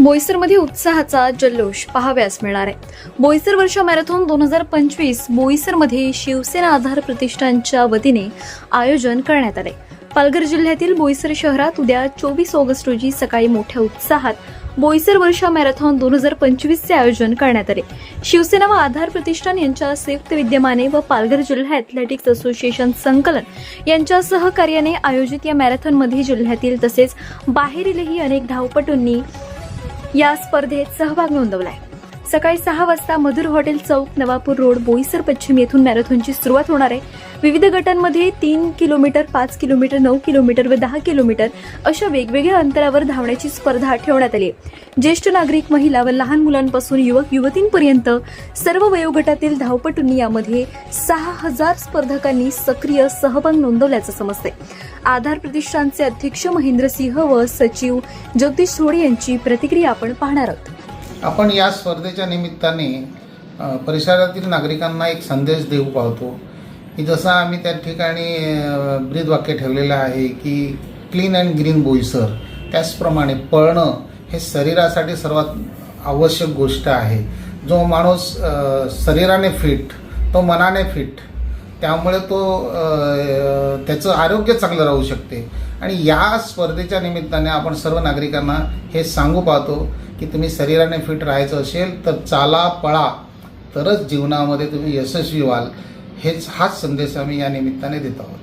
बोईसरमध्ये उत्साहाचा जल्लोष पाहाव्यास मिळणार आहे. बोईसर वर्ष मॅरेथॉन दोन हजार पंचवीस बोईसरमध्ये शिवसेना आधार प्रतिष्ठानच्या वतीने आयोजन करण्यात आले. पालघर जिल्ह्यातील बोईसर शहरात उद्या चोवीस ऑगस्ट रोजी सकाळी मोठ्या उत्साहात बोईसर वर्ष मॅरेथॉन दोन हजार पंचवीसचे आयोजन करण्यात आले. शिवसेना व आधार प्रतिष्ठान यांच्या संयुक्त विद्यमाने व पालघर जिल्हा ॲथलेटिक्स असोसिएशन संकलन यांच्या सहकार्याने आयोजित या मॅरेथॉनमध्ये जिल्ह्यातील तसेच बाहेरीलही अनेक धावपटूंनी या स्पर्धेत सहभाग नोंदवलाय. सकाळी सहा वाजता मधुर हॉटेल चौक नवापूर रोड बोईसर पश्चिम येथून मॅरेथॉनची सुरुवात होणार आहे. विविध गटांमध्ये तीन किलोमीटर पाच किलोमीटर नऊ किलोमीटर व दहा किलोमीटर अशा वेगवेगळ्या अंतरावर धावण्याची स्पर्धा ठेवण्यात आली आहे. ज्येष्ठ नागरिक महिला व लहान मुलांपासून युवक युवतींपर्यंत सर्व वयोगटातील धावपटूंनी यामध्ये सहा हजार स्पर्धकांनी सक्रिय सहभाग नोंदवल्याचं समजते आधार प्रतिष्ठानचे अध्यक्ष महेंद्र सिंह व सचिव जगदीश सोडे यांची प्रतिक्रिया आपण पाहणार आहोत. आपण या स्पर्धेच्या निमित्ताने परिसरातील नागरिकांना एक संदेश देऊ पाहतो की जसं आम्ही त्या ठिकाणी ब्रीदवाक्य ठेवलेलं आहे की क्लीन अँड ग्रीन बोईसर त्याचप्रमाणे पळणं हे शरीरासाठी सर्वात आवश्यक गोष्ट आहे. जो माणूस शरीराने फिट तो मनाने फिट त्यामुळे तो त्याचं आरोग्य चांगलं राहू शकते. आणि या स्पर्धेच्या निमित्ताने आपण सर्व नागरिकांना हे सांगू पाहतो की तुम्ही शरीराने फिट राहायचं असेल तर चाला पळा तरच जीवनामध्ये तुम्ही यशस्वी व्हाल. हेच हाच संदेश आम्ही या निमित्ताने देत आहोत.